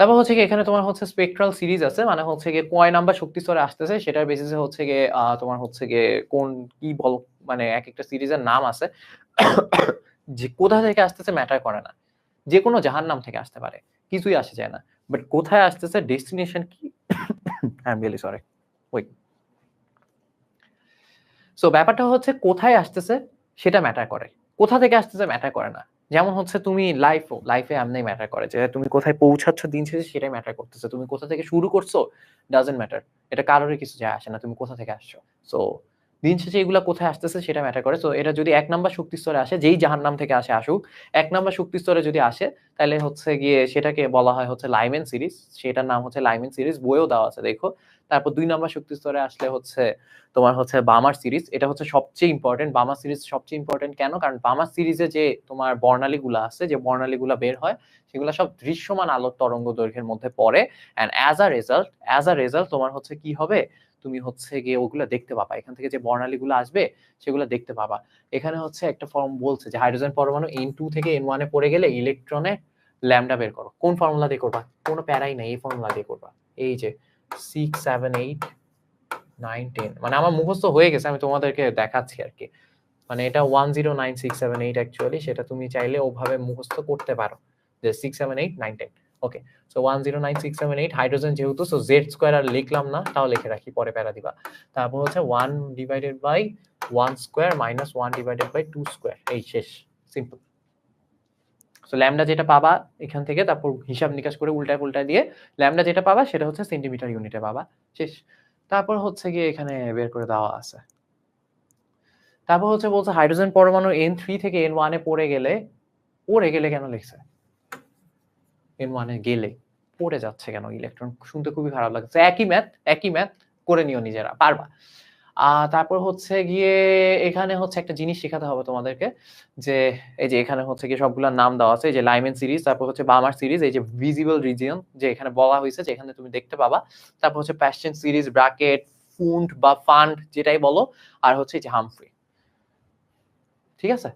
তারপর হচ্ছে কি এখানে তোমার হচ্ছে স্পেকট্রাল সিরিজ আছে মানে হচ্ছে গিয়ে কয় নাম্বার শক্তি স্তরে আসতেছে সেটার বেসিসে হচ্ছে গিয়ে তোমার হচ্ছে গিয়ে কোন কি বল মানে এক একটা সিরিজের নাম আছে, যে কোথা থেকে আসতেছে ম্যাটার করে না। যে কোনো জাহান নাম থেকে আসতে পারে, কিছুই আসে যায় না। বাট কোথায় আসতেছে ডেস্টিনেশন কি? আই এম রিয়েলি সরি ওই সো ব্যাপারটা হচ্ছে কোথায় আসতেছে, সেটা ম্যাটার করে। কোথা থেকে আসতেছে ম্যাটার করে না। যেমন হচ্ছে তুমি লাইফ লাইফে এমনি ম্যাটার করে যে তুমি কোথায় পৌঁছাচ্ছ, দিন শেষে সেটাই ম্যাটার করতেছে। তুমি কোথা থেকে শুরু করছ ডাজেন্ট ম্যাটার এটা কারোরই কিছু যায় আসে না, তুমি কোথা থেকে আসছো। সো দিন শেষে এগুলা কোথায় আসতেছে সেটা ম্যাটার করে। সো এটা যদি এক নাম্বার শক্তি স্তরে আসে, যেই জাহান নাম থেকে আসে আসুক, এক নাম্বার শক্তি স্তরে যদি আসে, তাহলে হচ্ছে গিয়ে সেটাকে বলা হয় হচ্ছে লাইমেন সিরিজ সেটার নাম হচ্ছে লাইমেন সিরিজ বইও দেওয়া আছে, দেখো। তারপর দুই নাম্বার শক্তি স্তরে আসলে হচ্ছে তোমার হচ্ছে বামার সিরিজ। এটা হচ্ছে সবচেয়ে ইম্পর্টেন্ট বামার সিরিজ সবচেয়ে ইম্পর্টেন্ট কেন? কারণ বামার সিরিজে যে তোমার বর্ণালীগুলো আছে, যে বর্ণালীগুলো বের হয়, সেগুলো সব দৃশ্যমান আলোর তরঙ্গ দৈর্ঘ্যের মধ্যে পড়ে। And as a result as a result তোমার হচ্ছে কি হবে? তুমি হচ্ছে গিয়ে ওগুলো দেখতে পাবা। এখান থেকে যে বর্ণালীগুলো আসবে, সেগুলো দেখতে পাবা। এখানে হচ্ছে একটা ফর্ম বলছে যে হাইড্রোজেন পরমাণু এন টু থেকে এন ওয়ানে পড়ে গেলে ইলেকট্রনের ল্যামডা বের করো। কোন ফর্মুলা দিয়ে করবা? কোনো প্যারাই নাই, এই ফর্মুলা দিয়ে করবা। এই যে six seven eight nine ten মানে আমার মুখস্থ হয়ে গেছে, আমি তোমাদেরকে দেখাচ্ছি আর কি। মানে এটা one zero nine six seven eight actually সেটা তুমি চাইলে ওভাবে মুখস্থ করতে পারো। যে six seven eight nine ten okay so one zero nine six seven eight hydrogen যেহেতু সো জেড স্কোয়ার আর লিখলাম না, তাও লিখে রাখি, পরে প্যারা দিবা। তারপর হচ্ছে one divided by one square minus one divided by two square এই শেষ সিম্পল সো ল্যামডা যেটা পাবা এখান থেকে তারপর হিসাব নিকাশ করে উল্টায় উল্টায় দিয়ে ল্যামডা যেটা পাবা সেটা হচ্ছে সেন্টিমিটার ইউনিটে পাবা। শেষ। তারপর হচ্ছে গিয়ে এখানে বের করে দেওয়া আছে। তারপর হচ্ছে বলছে হাইড্রোজেন পরমাণু এন থ্রি থেকে এন ওয়ানে পড়ে গেলে পড়ে গেলে কেন লিখছে? এন ওয়ানে গেলে, পড়ে যাচ্ছে কেন? ইলেকট্রন শুনতে খুবই খারাপ লাগছে। একই ম্যাথ একই ম্যাথ করে নিও নিজেরা, পারবা। তারপর হচ্ছে গিয়ে এখানে হচ্ছে একটা জিনিস শেখাতে হবে তোমাদেরকে, যে এই যে এখানে হচ্ছে গিয়ে সবগুলোর নাম দেওয়া আছে, এই যে লাইমেন সিরিজ তারপর হচ্ছে বামার সিরিজ এই যে ভিজিবল রিজিয়ন যে এখানে বলা হয়েছে যে এখানে তুমি দেখতে পাবা। তারপর হচ্ছে প্যাশন সিরিজ ব্র্যাকেট ফুন্ড বা ফান্ড যেটাই বলো, আর হচ্ছে এই যে হামফ্রি ঠিক আছে?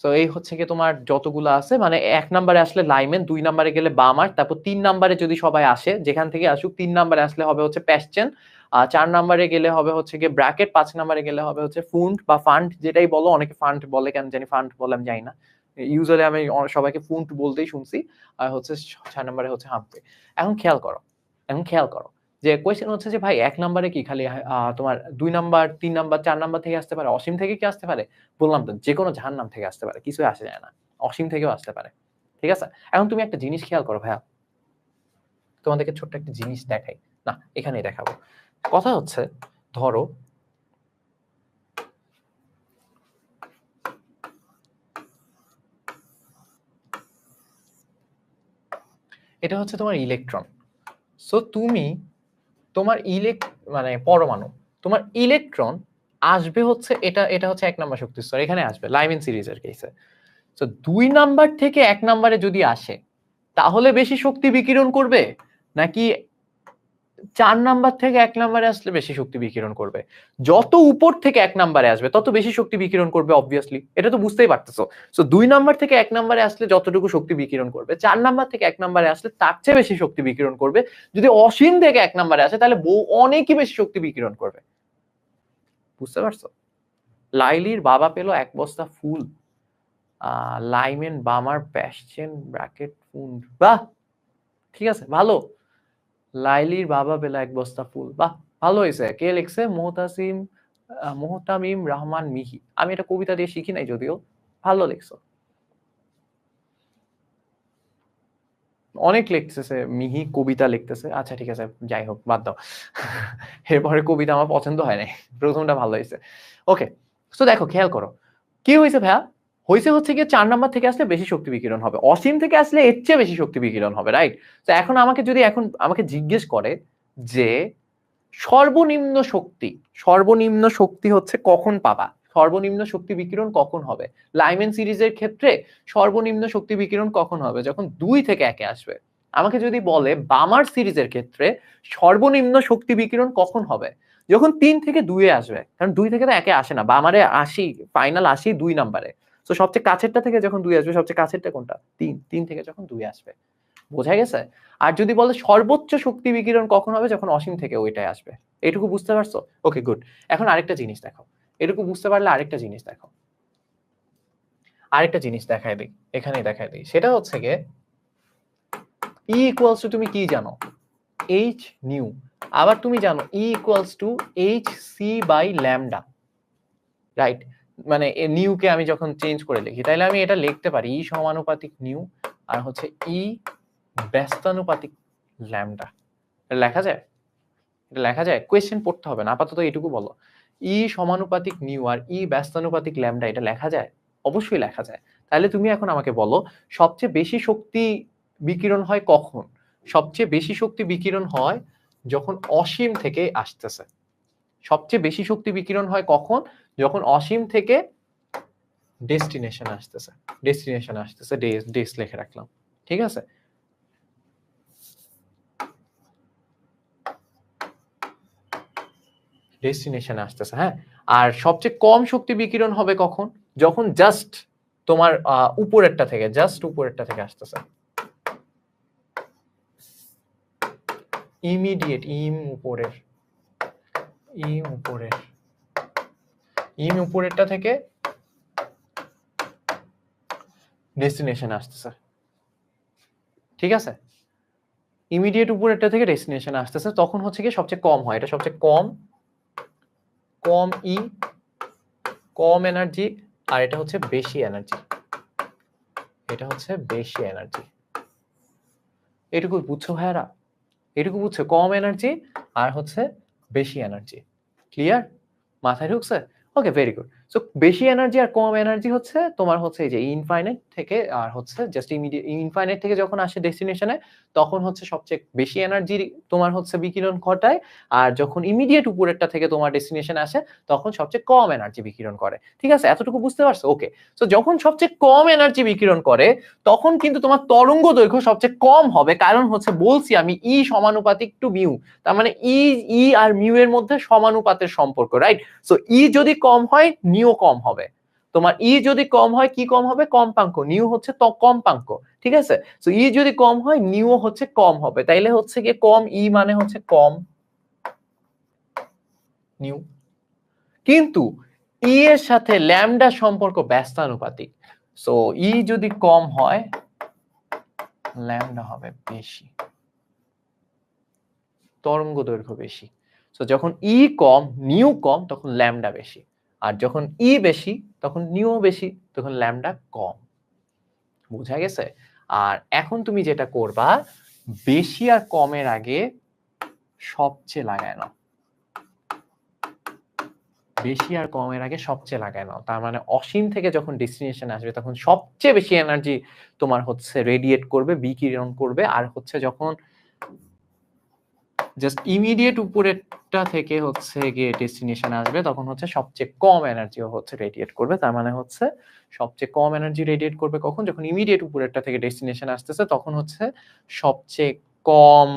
সো এই হচ্ছে কি তোমার যতগুলো আছে মানে এক নাম্বারে আসলে লাইমেন দুই নাম্বারে গেলে বামার তারপর তিন নাম্বারে যদি সবাই আসে, যেখান থেকে আসুক, তিন নাম্বারে আসলে হবে হচ্ছে প্যাশচেন আর চার নাম্বারে গেলে হবে হচ্ছে গিয়ে ব্র্যাকেট পাঁচ নাম্বারে গেলে হবে হচ্ছে ফুন্ড বা ফান্ড যেটাই বলো, অনেকে ফান্ড বলে, কেন জানি ফান্ড বলে আমি জানি না। ইউজুয়ালি আমি সবাইকে ফুন্ড বলতেই শুনছি। আর হচ্ছে ছয় নম্বরে হচ্ছে হামফ্রি এখন খেয়াল করো, এখন খেয়াল করো যে কোয়েশ্চেন হচ্ছে যে ভাই, এক নম্বরে কি খালি তোমার দুই নাম্বার, তিন নাম্বার, চার নাম্বার থেকে আসতে পারে? অসীম থেকে কি আসতে পারে? বললাম তো, যে কোনো জাহান নাম থেকে আসতে পারে, কিছুই আসে যায় না। অসীম থেকেও আসতে পারে। ঠিক আছে? এখন তুমি একটা জিনিস খেয়াল করো ভাইয়া। তোমাদেরকে ছোট্ট একটা জিনিস দেখাই। না, এখানেই দেখাবো। কথা হচ্ছে, ধরো, এটা হচ্ছে তোমার ইলেকট্রন সো তুমি তোমার ইলেক মানে পরমাণু, তোমার ইলেকট্রন আসবে হচ্ছে, এটা এটা হচ্ছে এক নাম্বার শক্তি স্তর এখানে আসবে লাইমিন সিরিজের কেসে তো দুই নাম্বার থেকে এক নাম্বারে যদি আসে, তাহলে বেশি শক্তি বিকিরণ করবে? নাকি চার নাম্বার থেকে এক নাম্বারে আসলে বেশি শক্তি বিকিরণ করবে। যত উপর থেকে এক নাম্বারে আসবে, তত বেশি শক্তি বিকিরণ করবে অবভিয়াসলি এটা তো বুঝতেই পারতেছো। সো দুই নাম্বার থেকে এক নাম্বারে আসলে যতটুকু শক্তি বিকিরণ করবে, চার নাম্বার থেকে এক নাম্বারে আসলে তার চেয়ে বেশি শক্তি বিকিরণ করবে। যদি অসীম থেকে এক নাম্বারে আসে, তাহলে বউ অনেকই বেশি শক্তি বিকিরণ করবে। বুঝতে পারছ? লাইলির বাবা পেল এক বস্তা ফুল। লাইমেন বামার প্যাশচেন ব্র্যাকেট ফুল বাহ! ঠিক আছে, ভালো। লাইলির বাবা পেল এক বস্তা ফুল। বাহ, ভালো হয়েছে। কে লিখছে? মোহতাসিম মোহতামিম রহমান মিহি। আমি এটা কবিতা দিয়ে শিখি নাই যদিও। ভালো লিখছো। অনেক লিখতেছে, মিহি কবিতা লিখতেছে। আচ্ছা ঠিক আছে, যাই হোক, বাদ দাও। এরপরে কবিতা আমার পছন্দ হয় নাই। প্রথমটা ভালো হয়েছে। ওকে তো দেখো, খেয়াল করো। কি হয়েছে ভাইয়া? হয়েছে হচ্ছে গিয়ে চার নাম্বার থেকে আসলে বেশি শক্তি বিকিরণ হবে। অসীম থেকে আসলে এর চেয়ে বেশি শক্তি বিকিরণ হবে রাইট তো এখন আমাকে যদি এখন আমাকে জিজ্ঞেস করে যে সর্বনিম্ন শক্তি সর্বনিম্ন শক্তি হচ্ছে কখন পাবা? সর্বনিম্ন শক্তি বিকিরণ কখন হবে? লাইমেন সিরিজের ক্ষেত্রে সর্বনিম্ন শক্তি বিকিরণ কখন হবে? যখন দুই থেকে একে আসবে। আমাকে যদি বলে বামার সিরিজের ক্ষেত্রে সর্বনিম্ন শক্তি বিকিরণ কখন হবে? যখন তিন থেকে দুইয়ে আসবে, কারণ দুই থেকে তো একে আসে না। বামারে আসি ফাইনাল আসি দুই নাম্বারে। তো সবচেয়ে কাছেরটা থেকে যখন দুই আসবে, সবচেয়ে কাছেরটা কোনটা? তিন। তিন থেকে যখন দুই আসবে। বোঝা গেছে? আর যদি বলে সর্বোচ্চ শক্তি বিকিরণ কখন হবে? যখন অসীম থেকে ওইটাই আসবে। এটুকু বুঝতে পারছ? ওকে গুড এখন আরেকটা জিনিস দেখো এটুকু বুঝতে পারলে আরেকটা জিনিস দেখো আরেকটা জিনিস দেখায় দিই। এখানেই দেখায় দিই। সেটা হচ্ছে গিয়ে ই ইকুয়ালস টু তুমি কি জানো? এইচ নিউ আবার তুমি জানো E equals to H C by lambda right মানে নিউকে আমি যখন চেঞ্জ করে লিখি তাহলে আমি এটা লিখতে পারি ই সমানুপাতিক নিউ আর হচ্ছে ই ব্যস্তানুপাতিক ল্যামডা লেখা যায়? এটা লেখা যায়? কোয়েশ্চেন পড়তে হবে না, আপাতত এটুকু বলো। ই সমানুপাতিক নিউ আর ই ব্যস্তানুপাতিক ল্যামডা এটা লেখা যায়? অবশ্যই লেখা যায়। তাহলে তুমি এখন আমাকে বলো, সবচেয়ে বেশি শক্তি বিকিরণ হয় কখন? সবচেয়ে বেশি শক্তি বিকিরণ হয় যখন অসীম থেকে আসতেছে। সবচেয়ে বেশি শক্তি বিকিরণ হয় কখন? যখন অসীম থেকে ডেস্টিনেশন আসতেছে ডেস্টিনেশন আসতেছে ডেস ডেস লিখে রাখলাম, ঠিক আছে? ডেস্টিনেশন আসতেছে হ্যাঁ? আর সবচেয়ে কম শক্তি বিকিরণ হবে কখন? যখন জাস্ট তোমার উপরেরটা থেকে জাস্ট উপরেরটা থেকে আসতেছে। ইমিডিয়েট ইম উপরের ইম উপরের। ইম উপরেরটা থেকে ডেস্টিনেশন আসতেছে। ঠিক আছে? ইমিডিয়েট উপরেরটা থেকে ডেস্টিনেশন আসতেছে, তখন হচ্ছে কি সবচেয়ে কম হয়। এটা সবচেয়ে কম কম ই, কম এনার্জি আর এটা হচ্ছে বেশি এনার্জি এটা হচ্ছে বেশি এনার্জি এটুকু বুঝছ ভাইয়ারা? এটুকু বুঝছ? কম এনার্জি আর হচ্ছে বেশি এনার্জি ক্লিয়ার মাথায় ঢুকছে? ওকে ভেরি গুড সো বেশি এনার্জি আর কম এনার্জি হচ্ছে তোমার হচ্ছে এই যে ইনফাইনাইট থেকে আর হচ্ছে জাস্ট ইমিডিয়েট ইনফাইনাইট থেকে যখন আসে ডেস্টিনেশনে তখন হচ্ছে সবচেয়ে বেশি এনার্জি তোমার হচ্ছে বিকিরণ ঘটায়। আর যখন ইমিডিয়েট উপরেরটা থেকে তোমার ডেস্টিনেশন আসে, তখন সবচেয়ে কম এনার্জি বিকিরণ করে। ঠিক আছে? এতটুকু বুঝতে পারছ? ওকে সো যখন সবচেয়ে কম এনার্জি বিকিরণ করে, তখন কিন্তু তোমার তরঙ্গ দৈর্ঘ্য সবচেয়ে কম হবে। কারণ হচ্ছে বলছি আমি ই সমানুপাতিক টু মিউ তার মানে ই ই আর মিউ এর মধ্যে সমানুপাতের সম্পর্ক রাইট সো ই যদি কম হয় নিউ কম হবে। তোমার ই যদি কম হয়, কি কম হবে? কম্পাঙ্ক। নিউ হচ্ছে তো কম্পাঙ্ক, ঠিক আছে? সো ই যদি কম হয় নিউ হচ্ছে কম হবে। তাইলে হচ্ছে কি কম ই মানে হচ্ছে কম নিউ কিন্তু ই এর সাথে ল্যামডা সম্পর্ক ব্যস্তানুপাতিক। সো ই যদি কম হয় ল্যামডা হবে বেশি। তরঙ্গ দৈর্ঘ্য বেশি। সো যখন ই কম নিউ কম, তখন ল্যামডা বেশি। আর যখন ই বেশি, তখন নিউ বেশি, তখন ল্যামডা কম। বোঝা গেছে? আর এখন তুমি যেটা করবা, বেশি আর কমের আগে সবচেয়ে লাগায় নাও। বেশি আর কমের আগে সবচেয়ে লাগায় নাও। তার মানে অসীম থেকে যখন ডেস্টিনেশন আসবে, তখন সবচেয়ে বেশি এনার্জি তোমার হচ্ছে রেডিয়েট করবে, বিকিরণ করবে, আর হচ্ছে যখন জাস্ট ইমিডিয়েট উপরেরটা থেকে হচ্ছে গিয়ে ডেস্টিনেশন আসবে, তখন হচ্ছে সবচেয়ে কম এনার্জিও হচ্ছে রেডিয়েট করবে। তার মানে হচ্ছে সবচেয়ে কম এনার্জি রেডিয়েট করবে কখন? যখন ইমিডিয়েট উপরেরটা থেকে ডেস্টিনেশন আসতেছে, তখন হচ্ছে সবচেয়ে কম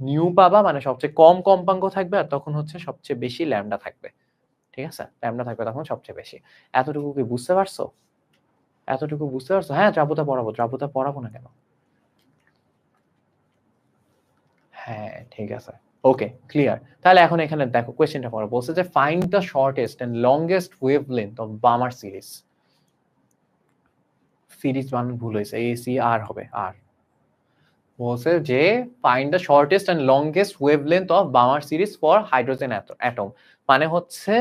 নিউ পাবা মানে সবচেয়ে কম কম্পাঙ্ক থাকবে, আর তখন হচ্ছে সবচেয়ে বেশি ল্যামডা থাকবে। ঠিক আছে? ল্যামডা থাকবে তখন সবচেয়ে বেশি। এতটুকু কি বুঝতে পারছ? এতটুকু বুঝতে পারছ? হ্যাঁ দ্রাবতা পড়াবো দ্রাবতা পড়াবো না কেন? হ্যাঁ ঠিক আছে। ওকে ক্লিয়ার তাহলে এখন এখানে দেখো কোয়েশ্চেনটা পড়ো। বলছে যে find the shortest and longest wave length of Balmer series series বানান ভুল হয়েছে এ সি আর হবে আর বলছে যে find the shortest and longest wave length of Balmer series for hydrogen atom মানে হচ্ছে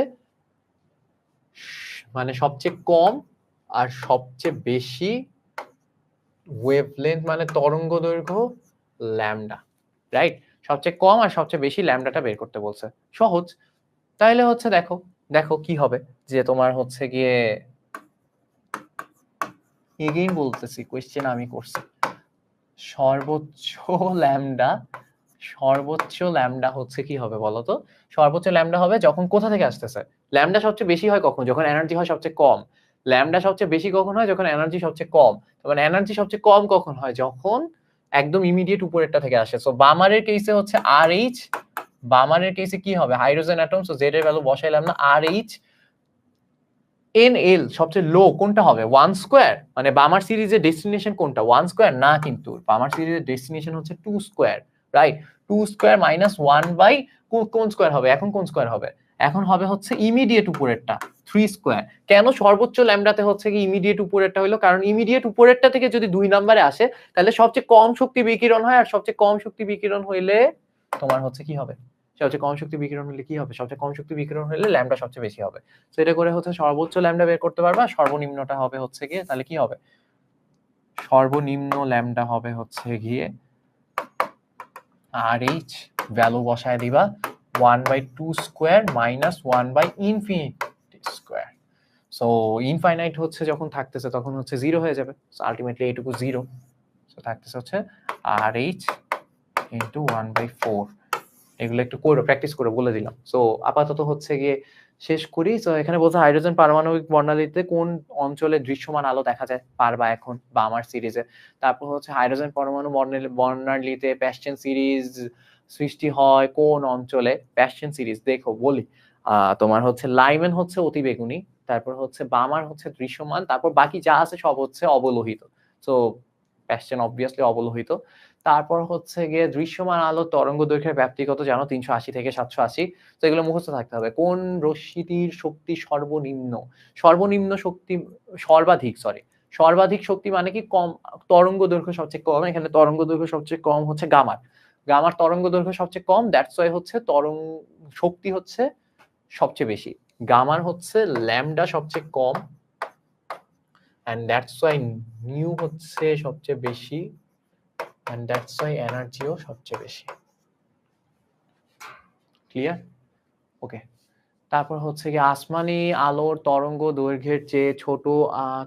মানে সবচেয়ে কম আর সবচেয়ে বেশি ওয়েভ লেন্থ মানে তরঙ্গ দৈর্ঘ্য ল্যামডা। রাইট সবচেয়ে কম আর সবচেয়ে বেশি ল্যামডাটা বের করতে বলছে। সহজ। তাইলে হচ্ছে দেখো দেখো কি হবে? যে তোমার হচ্ছে গিয়ে এগেইন বলতেছি কোয়েশ্চেন আমি করছি। সর্বোচ্চ ল্যামডা সর্বোচ্চ ল্যামডা হচ্ছে কি হবে বলো তো? সর্বোচ্চ ল্যামডা হবে যখন কোথা থেকে আসতেছে? ল্যামডা সবচেয়ে বেশি হয় কখন? যখন এনার্জি হয় সবচেয়ে কম। ল্যামডা সবচেয়ে বেশি কখন হয়? যখন এনার্জি সবচেয়ে কম। মানে এনার্জি সবচেয়ে কম কখন হয়? যখন একদম ইমিডিয়েট উপরেরটা থেকে আসে। সো বামারের কেসে হচ্ছে আর এইচ বামারের কেসে কি হবে? হাইড্রোজেন অ্যাটম সো জেড এর ভ্যালু বসাইলাম না আর এইচ এন এল সবচেয়ে লো কোনটা হবে? ওয়ান স্কোয়ার মানে বামার সিরিজের ডেস্টিনেশন কোনটা? ওয়ান স্কোয়ার না কিন্তু। বামার সিরিজের ডেস্টিনেশন হচ্ছে two square right two square minus one by কোন স্কোয়ার হবে? এখন কোন স্কোয়ার হবে? এখন হবে হচ্ছে ইমিডিয়েট উপরেরটা থ্রি স্কোয়ার কেন সর্বোচ্চ ল্যামডাতে হচ্ছে কি ইমিডিয়েট উপরেরটা হলো কারণ ইমিডিয়েট উপরেরটা থেকে যদি দুই নাম্বারে আসে, তাহলে সবচেয়ে কম শক্তি বিকিরণ হয় আর সবচেয়ে কম শক্তি বিকিরণ হইলে তোমার হচ্ছে কি হবে? সবচেয়ে কম শক্তি বিকিরণ হলে কি হবে? সবচেয়ে কম শক্তি বিকিরণ হলে ল্যামডা সবচেয়ে বেশি হবে। তো এটা করে হচ্ছে সর্বোচ্চ ল্যামডা বের করতে পারবা, সর্বনিম্নটা হবে হচ্ছে গিয়ে, তাহলে কি হবে? সর্বনিম্ন ল্যামডা হবে হচ্ছে গিয়ে আর এইচ ভ্যালু বসায় দিবা। One by two square minus one by infinity square so infinite হচ্ছে যখন থাকতেছে তখন হচ্ছে জিরো হয়ে যাবে। আলটিমেটলি এইটুকু জিরো সো থাকতেছে হচ্ছে আর H into one by four এগুলো একটু করে প্র্যাকটিস করে বলে দিলাম। সো আপাতত হচ্ছে গিয়ে শেষ করি। তো এখানে বলছে হাইড্রোজেন পারমাণবিক বর্ণালীতে কোন অঞ্চলে দৃশ্যমান আলো দেখা যায়? পারবা এখন বা আমার সিরিজে তারপর হচ্ছে হাইড্রোজেন পরমাণু বর্ণালী, বর্ণালীতে প্যাশন সিরিজ সৃষ্টি হয় কোন অঞ্চলে? প্যাশন সিরিজ দেখো, বলি। তোমার হচ্ছে লাইমেন হচ্ছে অতি বেগুনি তারপর হচ্ছে বামার হচ্ছে দৃশ্যমান, তারপর বাকি যা আছে সব হচ্ছে অবলোহিত। সো প্যাশন অবভিয়াসলি অবলোহিত। তারপর হচ্ছে গিয়ে দৃশ্যমান আলো তরঙ্গ দৈর্ঘ্যের ব্যাপ্তিগত জানো, তিনশো আশি থেকে সাতশো আশি। তো এগুলো মুখস্থ থাকতে হবে। কোন রশ্মিটির শক্তি সর্বনিম্ন? সর্বনিম্ন শক্তি, সর্বাধিক সরি সর্বাধিক শক্তি মানে কি? কম, তরঙ্গ দৈর্ঘ্য সবচেয়ে কম, এখানে তরঙ্গ দৈর্ঘ্য সবচেয়ে কম হচ্ছে গামার গামার তরঙ্গ দৈর্ঘ্য সবচেয়ে কম দ্যাটস ওয়াই হচ্ছে তরঙ্গ শক্তি হচ্ছে সবচেয়ে বেশি। গামার হচ্ছে ল্যামডা সবচেয়ে কম অ্যান্ড দ্যাটস ওয়াই নিউ হচ্ছে সবচেয়ে বেশি অ্যান্ড দ্যাটস ওয়াই এনার্জিও সবচেয়ে বেশি। ক্লিয়ার ওকে তারপর হচ্ছে কি আসমানি আলোর তরঙ্গ দৈর্ঘ্যের চেয়ে ছোট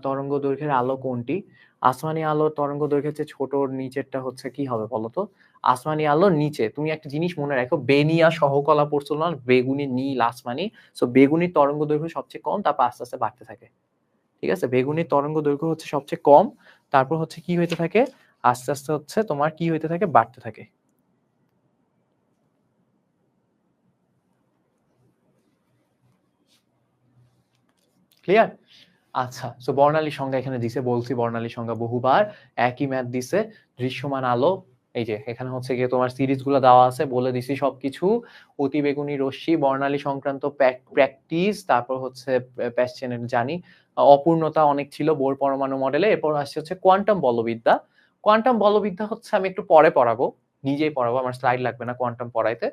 তরঙ্গ দৈর্ঘ্যের আলো কোনটি? আসমানি আলোর তরঙ্গ দৈর্ঘ্যের চেয়ে ছোট নিচেরটা হচ্ছে কি হবে বলতো? আসমানি আলোর নিচে। তুমি একটা জিনিস মনে রাখো, বেনিয়া সহকলা পড়ছিল না বেগুনি, নীল, আসমানি। সো বেগুনির তরঙ্গ দৈর্ঘ্য সবচেয়ে কম, তারপর আস্তে আস্তে বাড়তে থাকে। ঠিক আছে? বেগুনির তরঙ্গ দৈর্ঘ্য হচ্ছে সবচেয়ে কম, তারপর হচ্ছে কি হইতে থাকে? আস্তে আস্তে হচ্ছে তোমার কি হইতে থাকে? বাড়তে থাকে। ক্লিয়ার আচ্ছা সো বর্ণালী সংজ্ঞা এখানে দিছে, বলছি বর্ণালী সংজ্ঞা বহুবার। একই ম্যাথ দিছে, দৃশ্যমান আলো এই যে, এখানে হচ্ছে গিয়ে তোমার সিরিজগুলো দেওয়া আছে, বলে দিছি সবকিছু। অতি বেগুনি রশ্মি, বর্ণালী সংক্রান্ত প্র্যাকটিস তারপর হচ্ছে প্যাশনের জানি। অপূর্ণতা অনেক ছিল বোর পরমাণু মডেলে এরপর আসছে হচ্ছে কোয়ান্টাম বলবিদ্যা। কোয়ান্টাম বলবিদ্যা হচ্ছে আমি একটু পরে পড়াবো। নিজেই পড়াবো, আমার স্লাইড লাগবে না কোয়ান্টাম পড়াইতে।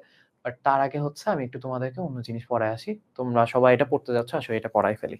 বাট তার আগে হচ্ছে আমি একটু তোমাদেরকে অন্য জিনিস পড়ায় আসি। তোমরা সবাই এটা পড়তে যাচ্ছ, আসলে এটা পড়াই ফেলি।